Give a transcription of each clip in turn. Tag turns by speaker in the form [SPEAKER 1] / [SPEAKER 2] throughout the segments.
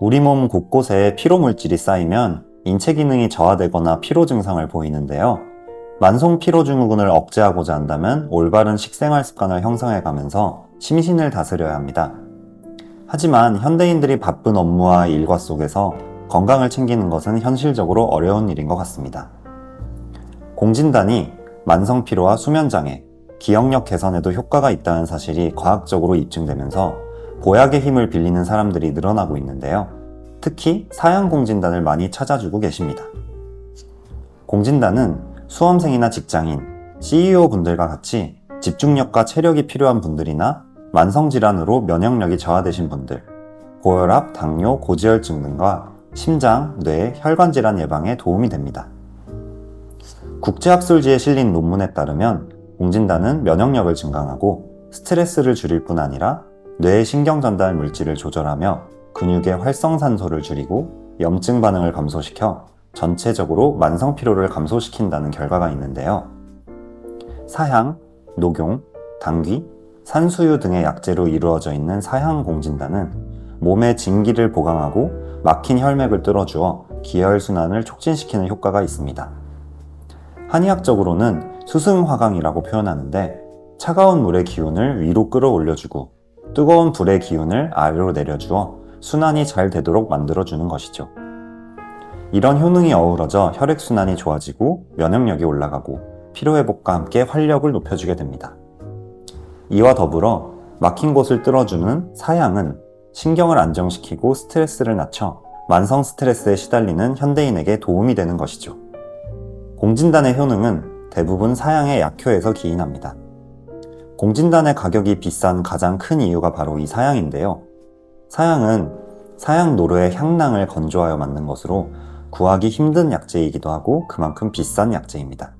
[SPEAKER 1] 우리 몸 곳곳에 피로 물질이 쌓이면 인체 기능이 저하되거나 피로 증상을 보이는데요. 만성 피로 증후군을 억제하고자 한다면 올바른 식생활 습관을 형성해 가면서 심신을 다스려야 합니다. 하지만 현대인들이 바쁜 업무와 일과 속에서 건강을 챙기는 것은 현실적으로 어려운 일인 것 같습니다. 공진단이 만성 피로와 수면 장애, 기억력 개선에도 효과가 있다는 사실이 과학적으로 입증되면서 보약의 힘을 빌리는 사람들이 늘어나고 있는데요. 특히 사양 공진단을 많이 찾아주고 계십니다. 공진단은 수험생이나 직장인, CEO 분들과 같이 집중력과 체력이 필요한 분들이나 만성질환으로 면역력이 저하되신 분들, 고혈압, 당뇨, 고지혈증 등과 심장, 뇌, 혈관 질환 예방에 도움이 됩니다. 국제학술지에 실린 논문에 따르면 공진단은 면역력을 증강하고 스트레스를 줄일 뿐 아니라 뇌의 신경 전달 물질을 조절하며 근육의 활성산소를 줄이고 염증 반응을 감소시켜 전체적으로 만성 피로를 감소시킨다는 결과가 있는데요. 사향, 녹용, 당귀, 산수유 등의 약재로 이루어져 있는 사향 공진단은 몸의 진기를 보강하고 막힌 혈맥을 뚫어주어 기혈순환을 촉진시키는 효과가 있습니다. 한의학적으로는 수승화강이라고 표현하는데 차가운 물의 기운을 위로 끌어올려주고 뜨거운 불의 기운을 아래로 내려주어 순환이 잘 되도록 만들어주는 것이죠. 이런 효능이 어우러져 혈액순환이 좋아지고 면역력이 올라가고 피로회복과 함께 활력을 높여주게 됩니다. 이와 더불어 막힌 곳을 뚫어주는 사양은 신경을 안정시키고 스트레스를 낮춰 만성 스트레스에 시달리는 현대인에게 도움이 되는 것이죠. 공진단의 효능은 대부분 사양의 약효에서 기인합니다. 공진단의 가격이 비싼 가장 큰 이유가 바로 이 사양인데요. 사양은 사양 노루의 향낭을 건조하여 만든 것으로 구하기 힘든 약재이기도 하고 그만큼 비싼 약재입니다.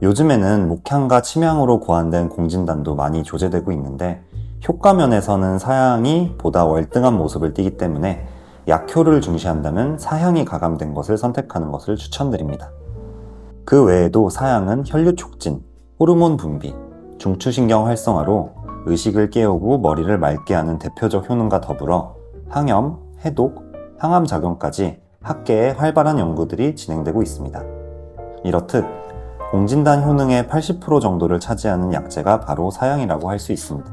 [SPEAKER 1] 요즘에는 목향과 침향으로 고안된 공진단도 많이 조제되고 있는데 효과 면에서는 사양이 보다 월등한 모습을 띠기 때문에 약효를 중시한다면 사향이 가감된 것을 선택하는 것을 추천드립니다. 그 외에도 사양은 혈류 촉진, 호르몬 분비, 중추신경 활성화로 의식을 깨우고 머리를 맑게 하는 대표적 효능과 더불어 항염, 해독, 항암 작용까지 학계에 활발한 연구들이 진행되고 있습니다. 이렇듯 공진단 효능의 80% 정도를 차지하는 약재가 바로 사양이라고 할 수 있습니다.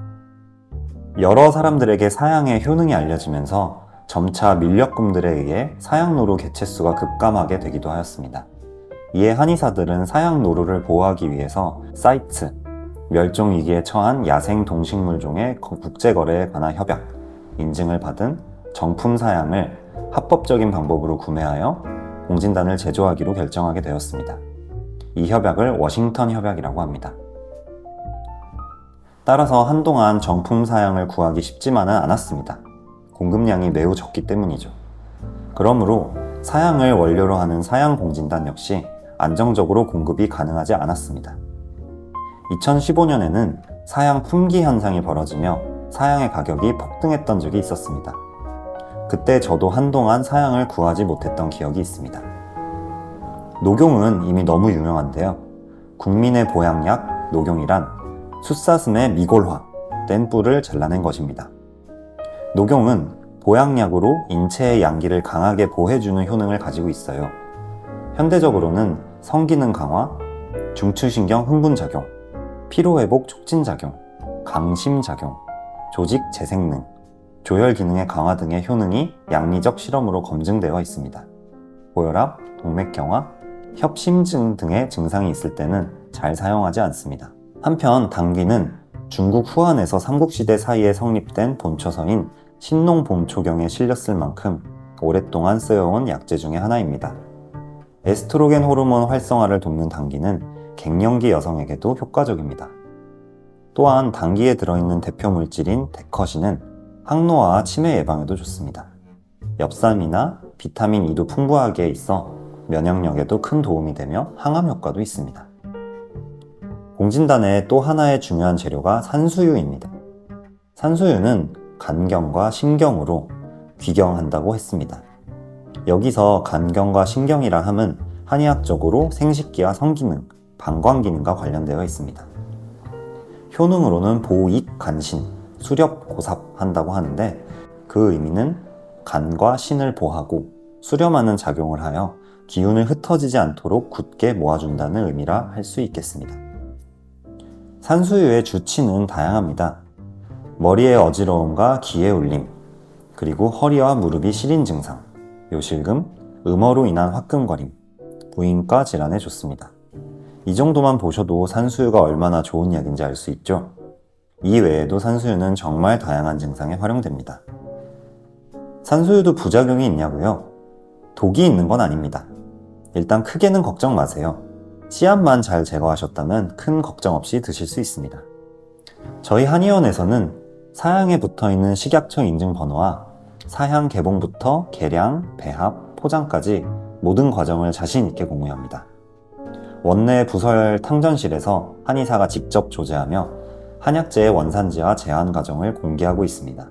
[SPEAKER 1] 여러 사람들에게 사양의 효능이 알려지면서 점차 밀렵금들에 의해 사양노루 개체수가 급감하게 되기도 하였습니다. 이에 한의사들은 사양노루를 보호하기 위해서 사이트, 멸종 위기에 처한 야생 동식물종의 국제거래에 관한 협약, 인증을 받은 정품 사양을 합법적인 방법으로 구매하여 공진단을 제조하기로 결정하게 되었습니다. 이 협약을 워싱턴 협약이라고 합니다. 따라서 한동안 정품 사양을 구하기 쉽지만은 않았습니다. 공급량이 매우 적기 때문이죠. 그러므로 사양을 원료로 하는 사양 공진단 역시 안정적으로 공급이 가능하지 않았습니다. 2015년에는 사양 품귀 현상이 벌어지며 사양의 가격이 폭등했던 적이 있었습니다. 그때 저도 한동안 사양을 구하지 못했던 기억이 있습니다. 녹용은 이미 너무 유명한데요. 국민의 보양약 녹용이란 숫사슴의 미골화, 뗀 뿔을 잘라낸 것입니다. 녹용은 보양약으로 인체의 양기를 강하게 보해주는 효능을 가지고 있어요. 현대적으로는 성기능 강화, 중추신경 흥분작용, 피로회복 촉진작용, 강심작용, 조직 재생능, 조혈 기능의 강화 등의 효능이 양리적 실험으로 검증되어 있습니다. 고혈압, 동맥경화, 협심증 등의 증상이 있을 때는 잘 사용하지 않습니다. 한편 당귀는 중국 후한에서 삼국시대 사이에 성립된 본초서인 신농봄초경에 실렸을 만큼 오랫동안 쓰여온 약재 중의 하나입니다. 에스트로겐 호르몬 활성화를 돕는 당귀는 갱년기 여성에게도 효과적입니다. 또한 당귀에 들어있는 대표 물질인 데커신은 항노화와 치매 예방에도 좋습니다. 엽산이나 비타민 E도 풍부하게 있어 면역력에도 큰 도움이 되며 항암 효과도 있습니다. 공진단의 또 하나의 중요한 재료가 산수유입니다. 산수유는 간경과 신경으로 귀경한다고 했습니다. 여기서 간경과 신경이라 함은 한의학적으로 생식기와 성기능, 방광 기능과 관련되어 있습니다. 효능으로는 보익, 간신, 수렵, 고삽 한다고 하는데 그 의미는 간과 신을 보하고 수렴하는 작용을 하여 기운을 흩어지지 않도록 굳게 모아준다는 의미라 할 수 있겠습니다. 산수유의 주치는 다양합니다. 머리의 어지러움과 귀의 울림, 그리고 허리와 무릎이 시린 증상, 요실금, 음어로 인한 화끈거림, 부인과 질환에 좋습니다. 이 정도만 보셔도 산수유가 얼마나 좋은 약인지 알 수 있죠? 이 외에도 산수유는 정말 다양한 증상에 활용됩니다. 산수유도 부작용이 있냐고요? 독이 있는 건 아닙니다. 일단 크게는 걱정 마세요. 씨앗만 잘 제거하셨다면 큰 걱정 없이 드실 수 있습니다. 저희 한의원에서는 사양에 붙어 있는 식약처 인증 번호와 사양 개봉부터 계량, 배합, 포장까지 모든 과정을 자신 있게 공유합니다. 원내 부설 탕전실에서 한의사가 직접 조제하며 한약재의 원산지와 제한 과정을 공개하고 있습니다.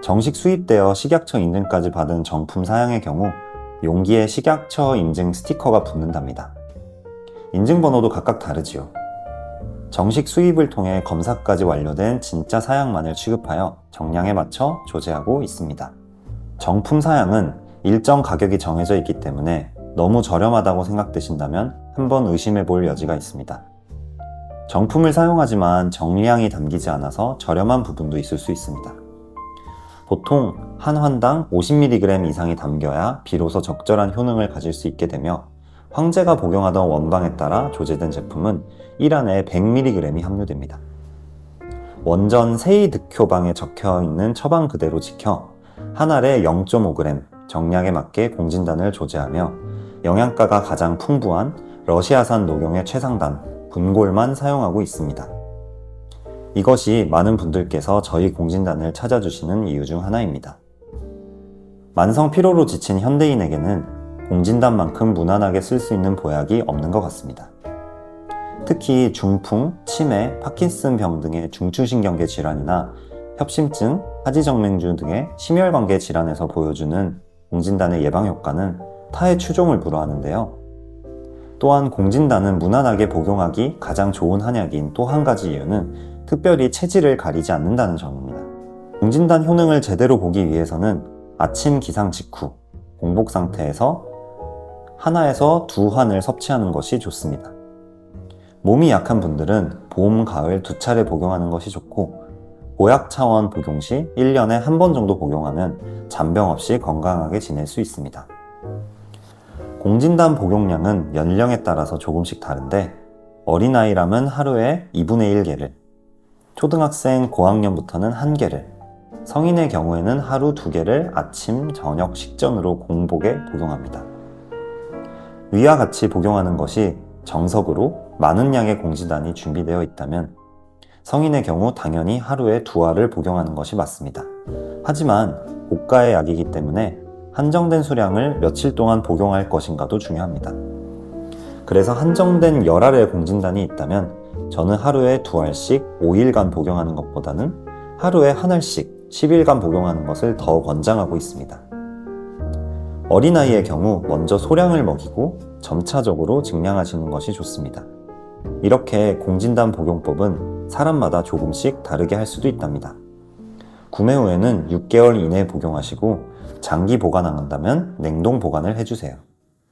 [SPEAKER 1] 정식 수입되어 식약처 인증까지 받은 정품 사양의 경우 용기에 식약처 인증 스티커가 붙는답니다. 인증번호도 각각 다르지요. 정식 수입을 통해 검사까지 완료된 진짜 사양만을 취급하여 정량에 맞춰 조제하고 있습니다. 정품 사양은 일정 가격이 정해져 있기 때문에 너무 저렴하다고 생각되신다면 한번 의심해 볼 여지가 있습니다. 정품을 사용하지만 정량이 담기지 않아서 저렴한 부분도 있을 수 있습니다. 보통 한 환당 50mg 이상이 담겨야 비로소 적절한 효능을 가질 수 있게 되며 황제가 복용하던 원방에 따라 조제된 제품은 1안에 100mg이 함유됩니다. 원전 세이 득효방에 적혀 있는 처방 그대로 지켜 한 알에 0.5g 정량에 맞게 공진단을 조제하며 영양가가 가장 풍부한 러시아산 녹용의 최상단 분골만 사용하고 있습니다. 이것이 많은 분들께서 저희 공진단을 찾아주시는 이유 중 하나입니다. 만성 피로로 지친 현대인에게는 공진단만큼 무난하게 쓸 수 있는 보약이 없는 것 같습니다. 특히 중풍, 치매, 파킨슨 병 등의 중추신경계 질환이나 협심증, 하지정맥류 등의 심혈관계 질환에서 보여주는 공진단의 예방 효과는 타의 추종을 불허하는데요. 또한 공진단은 무난하게 복용하기 가장 좋은 한약인 또 한 가지 이유는 특별히 체질을 가리지 않는다는 점입니다. 공진단 효능을 제대로 보기 위해서는 아침 기상 직후 공복 상태에서 하나에서 두 환을 섭취하는 것이 좋습니다. 몸이 약한 분들은 봄, 가을 두 차례 복용하는 것이 좋고 보약 차원 복용 시 1년에 한 번 정도 복용하면 잔병 없이 건강하게 지낼 수 있습니다. 공진단 복용량은 연령에 따라서 조금씩 다른데 어린아이라면 하루에 2분의 1개를, 초등학생 고학년부터는 1개를, 성인의 경우에는 하루 2개를 아침, 저녁 식전으로 공복에 복용합니다. 위와 같이 복용하는 것이 정석으로 많은 양의 공진단이 준비되어 있다면 성인의 경우 당연히 하루에 두 알을 복용하는 것이 맞습니다. 하지만 고가의 약이기 때문에 한정된 수량을 며칠 동안 복용할 것인가도 중요합니다. 그래서 한정된 열알의 공진단이 있다면 저는 하루에 두 알씩 5일간 복용하는 것보다는 하루에 한 알씩 10일간 복용하는 것을 더 권장하고 있습니다. 어린아이의 경우 먼저 소량을 먹이고 점차적으로 증량하시는 것이 좋습니다. 이렇게 공진단 복용법은 사람마다 조금씩 다르게 할 수도 있답니다. 구매 후에는 6개월 이내에 복용하시고 장기 보관한다면 냉동 보관을 해주세요.